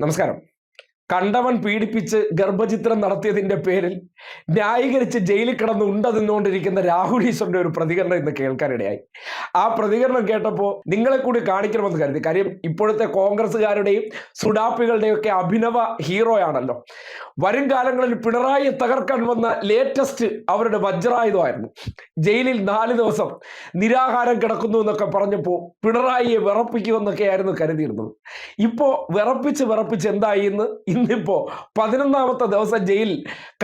നമസ്കാരം. കണ്ടവൻ പീഡിപ്പിച്ച് ഗർഭചിത്രം നടത്തിയതിന്റെ പേരിൽ ന്യായീകരിച്ച് ജയിലിൽ കിടന്ന് ഉണ്ട നിന്നുകൊണ്ടിരിക്കുന്ന രാഹുൽ ഈശ്വറിന്റെ ഒരു പ്രതികരണം ഇന്ന് കേൾക്കാനിടയായി ആ പ്രതികരണം കേട്ടപ്പോൾ നിങ്ങളെ കൂടി കാണിക്കണമെന്ന് കരുതി. കാര്യം ഇപ്പോഴത്തെ കോൺഗ്രസ്സുകാരുടെയും സുഡാപ്പികളുടെയും ഒക്കെ അഭിനവ ഹീറോയാണല്ലോ വരും കാലങ്ങളിൽ പിണറായി തകർക്കാൻ വന്ന ലേറ്റസ്റ്റ് അവരുടെ വജ്രായുധമായിരുന്നു. ജയിലിൽ നാല് ദിവസം നിരാഹാരം കിടക്കുന്നു എന്നൊക്കെ പറഞ്ഞപ്പോൾ പിണറായിയെ വിറപ്പിക്കുമെന്നൊക്കെയായിരുന്നു കരുതിയിരുന്നത്. ഇപ്പോൾ വിറപ്പിച്ച് വിറപ്പിച്ച് എന്തായി എന്ന് ഇന്നിപ്പോൾ പതിനൊന്നാമത്തെ ദിവസം ജയിൽ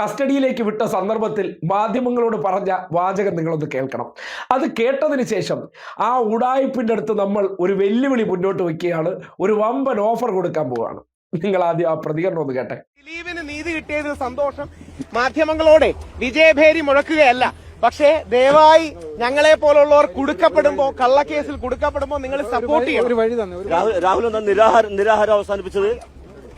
കസ്റ്റഡിയിലേക്ക് വിട്ട സന്ദർഭത്തിൽ മാധ്യമങ്ങളോട് പറഞ്ഞ വാചകം നിങ്ങളൊന്ന് കേൾക്കണം. അത് കേട്ടതിന് ശേഷം ആ ഉടായ്പിന്റെ അടുത്ത് നമ്മൾ ഒരു വെല്ലുവിളി മുന്നോട്ട് വയ്ക്കുകയാണ്. ഒരു വമ്പൻ ഓഫർ കൊടുക്കാൻ പോവുകയാണ്. നിങ്ങൾ ആദ്യം ആ പ്രതികരണം ഒന്ന് കേട്ടെ. ദിലീപിന് നീതി കിട്ടിയതിൽ സന്തോഷം. മാധ്യമങ്ങളോടെ വിജയഭേരി മുഴക്കുകയല്ല. പക്ഷേ ദയവായി ഞങ്ങളെ പോലുള്ളവർ കുടുക്കപ്പെടുമ്പോ കള്ളക്കേസിൽ കുടുക്കപ്പെടുമ്പോ നിങ്ങൾ സപ്പോർട്ട് ചെയ്യണം. രാഹുൽ രാഹുൽ എന്താ നിരാഹാരം നിരാഹാരം അവസാനിപ്പിച്ചത്?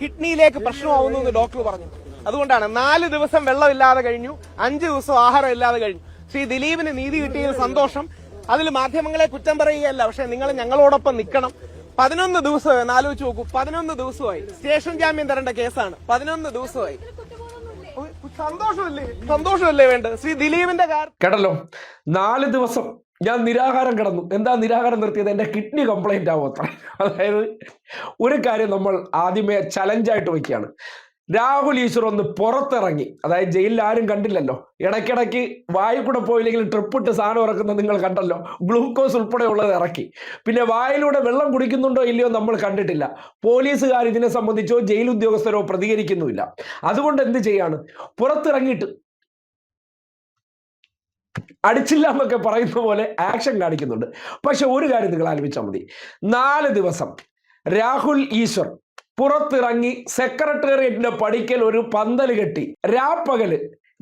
കിഡ്നിയിലേക്ക് പ്രശ്നമാവുന്നു എന്ന് ഡോക്ടർ പറഞ്ഞു. അതുകൊണ്ടാണ് നാല് ദിവസം വെള്ളമില്ലാതെ കഴിഞ്ഞു അഞ്ച് ദിവസം ആഹാരം ഇല്ലാതെ കഴിഞ്ഞു. ശ്രീ ദിലീപിന് നീതി കിട്ടിയതിൽ സന്തോഷം. അതിൽ മാധ്യമങ്ങളെ കുറ്റം പറയുകയല്ല പക്ഷെ നിങ്ങൾ ഞങ്ങളോടൊപ്പം നിൽക്കണം. പതിനൊന്ന് ദിവസമായി ഒന്ന് നോക്കൂ പതിനൊന്ന് ദിവസമായി. സ്റ്റേഷൻ ജാമ്യം തരേണ്ട കേസാണ്. പതിനൊന്ന് ദിവസമായി. സന്തോഷമല്ലേ? സന്തോഷമല്ലേ വേണ്ടത്? ശ്രീ ദിലീപിന്റെ കാര്യം കേട്ടല്ലോ. നാല് ദിവസം ഞാൻ നിരാഹാരം കിടന്നു. എന്താ നിരാഹാരം നിർത്തിയത്? എന്റെ കിഡ്നി കംപ്ലൈന്റ് ആവും അത്ര. അതായത് ഒരു കാര്യം നമ്മൾ ആദ്യമേ ചലഞ്ചായിട്ട് വയ്ക്കുകയാണ്. രാഹുൽ ഈശ്വർ ഒന്ന് പുറത്തിറങ്ങി. അതായത് ജയിലിൽ ആരും കണ്ടില്ലല്ലോ. ഇടയ്ക്കിടയ്ക്ക് വായു കൂടെ പോയില്ലെങ്കിൽ ട്രിപ്പ് ഇട്ട് സാധനം ഇറക്കുന്നത് നിങ്ങൾ കണ്ടല്ലോ. ഗ്ലൂക്കോസ് ഉൾപ്പെടെ ഉള്ളത് ഇറക്കി. പിന്നെ വായിലൂടെ വെള്ളം കുടിക്കുന്നുണ്ടോ ഇല്ലയോ നമ്മൾ കണ്ടിട്ടില്ല. പോലീസുകാർ ഇതിനെ സംബന്ധിച്ചോ ജയിൽ ഉദ്യോഗസ്ഥരോ പ്രതികരിക്കുന്നുമില്ല. അതുകൊണ്ട് എന്ത് ചെയ്യാണ്? പുറത്തിറങ്ങിയിട്ട് അടിച്ചില്ല എന്നൊക്കെ പറയുന്ന പോലെ ആക്ഷൻ കാണിക്കുന്നുണ്ട്. പക്ഷെ ഒരു കാര്യം നിങ്ങൾ ആലോചിച്ചാൽ മതി. നാല് ദിവസം രാഹുൽ ഈശ്വർ പുറത്തിറങ്ങി സെക്രട്ടേറിയറ്റിന്റെ പടിക്കൽ ഒരു പന്തൽ കെട്ടി രാപ്പകൽ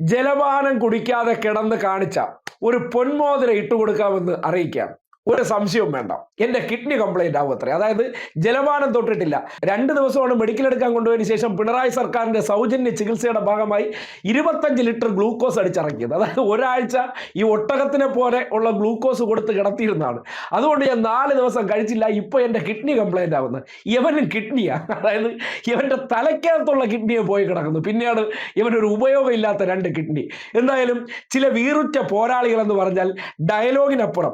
ജലപാനം കുടിക്കാതെ കിടന്ന് കാണിച്ച ഒരു പൊന്മോതിര ഇട്ടുകൊടുക്കാമെന്ന് അറിയിക്കാം ഒരു സംശയവും വേണ്ട. എന്റെ കിഡ്നി കംപ്ലൈന്റ് ആവും അത്രേ. അതായത് ജലപാനം തൊട്ടിട്ടില്ല. രണ്ട് ദിവസമാണ് മെഡിക്കൽ എടുക്കാൻ കൊണ്ടുപോയതിന് ശേഷം പിണറായി സർക്കാരിന്റെ സൗജന്യ ചികിത്സയുടെ ഭാഗമായി ഇരുപത്തഞ്ച് ലിറ്റർ ഗ്ലൂക്കോസ് അടിച്ചിറക്കിയത്. അതായത് ഒരാഴ്ച ഈ ഒട്ടകത്തിനെ പോലെ ഉള്ള ഗ്ലൂക്കോസ് കൊടുത്ത് കിടത്തിയിരുന്നതാണ്. അതുകൊണ്ട് ഞാൻ നാല് ദിവസം കഴിച്ചില്ല. ഇപ്പോൾ എന്റെ കിഡ്നി കംപ്ലൈന്റ് ആവുന്നത് ഇവനും കിഡ്നിയാണ് അതായത് ഇവന്റെ തലയ്ക്കകത്തുള്ള കിഡ്നിയെ പോയി കിടക്കുന്നു. പിന്നെയാണ് ഇവനൊരു ഉപയോഗമില്ലാത്ത രണ്ട് കിഡ്നി എന്തായാലും ചില വീറുറ്റ പോരാളികൾ എന്ന് പറഞ്ഞാൽ ഡയലോഗിനപ്പുറം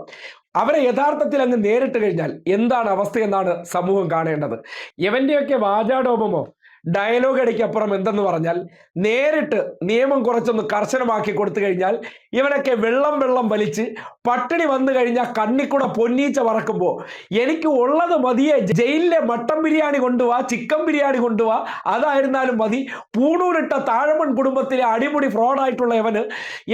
അവരെ യഥാർത്ഥത്തിൽ അങ്ങ് നേരിട്ട് കഴിഞ്ഞാൽ എന്താണ് അവസ്ഥയെന്നാണ് സമൂഹം കാണേണ്ടത്. ഇവന്റെയൊക്കെ വാചാടോപമോ ഡയലോഗ് അടിക്കപ്പുറം എന്തെന്ന് പറഞ്ഞാൽ നേരിട്ട് നിയമം കുറച്ചൊന്ന് കർശനമാക്കി കൊടുത്തു കഴിഞ്ഞാൽ ഇവനൊക്കെ വെള്ളം വെള്ളം വലിച്ച് പട്ടിണി വന്നു കഴിഞ്ഞാൽ കണ്ണിക്കൂടെ പൊന്നീച്ച വറക്കുമ്പോൾ എനിക്ക് ഉള്ളത് മതിയെ ജയിലിലെ മട്ടൻ ബിരിയാണി കൊണ്ടുവാ ചിക്കൻ ബിരിയാണി കൊണ്ടുവാ അതായിരുന്നാലും മതി. പൂണൂരിട്ട താഴമൺ കുടുംബത്തിലെ അടിമുടി ഫ്രോഡായിട്ടുള്ള ഇവന്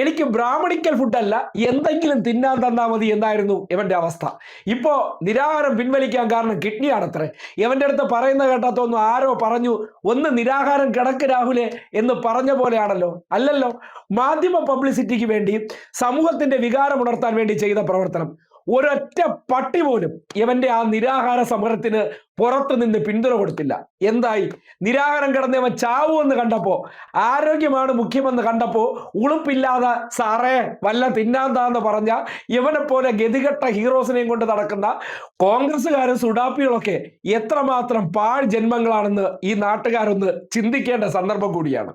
എനിക്ക് ബ്രാഹ്മണിക്കൽ ഫുഡല്ല എന്തെങ്കിലും തിന്നാൻ തന്നാൽ മതി എന്നായിരുന്നു ഇവന്റെ അവസ്ഥ. ഇപ്പോൾ നിരാഹാരം പിൻവലിക്കാൻ കാരണം കിഡ്നിയാണത്രേ. ഇവന്റെ അടുത്ത് പറയുന്ന കേട്ടാത്തൊന്നും ആരോ പറഞ്ഞു ഒന്ന് നിരാഹാരം കിടക്ക് രാഹുലെ എന്ന് പറഞ്ഞ പോലെയാണല്ലോ. അല്ലല്ലോ. മാധ്യമ പബ്ലിസിറ്റിക്ക് വേണ്ടി സമൂഹത്തിന്റെ വികാരം ഉണർത്താൻ വേണ്ടി ചെയ്ത പ്രവർത്തനം. ഒരൊറ്റ പട്ടി പോലും ഇവന്റെ ആ നിരാഹാര സമരത്തിന് പുറത്തു നിന്ന് പിന്തുണ കൊടുത്തില്ല. എന്തായി? നിരാഹാരം കിടന്നവൻ എന്ന് കണ്ടപ്പോ ആരോഗ്യമാണ് മുഖ്യമെന്ന് കണ്ടപ്പോ ഉളുപ്പില്ലാതെ സാറേ വല്ല തിന്നാന്താന്ന് പറഞ്ഞ ഇവനെ പോലെ ഗതികെട്ട ഹീറോസിനെയും കൊണ്ട് നടക്കുന്ന കോൺഗ്രസ്സുകാരും സുഡാപ്പികളൊക്കെ എത്രമാത്രം പാഴ് ജന്മങ്ങളാണെന്ന് ഈ നാട്ടുകാരൊന്ന് ചിന്തിക്കേണ്ട സന്ദർഭം കൂടിയാണ്.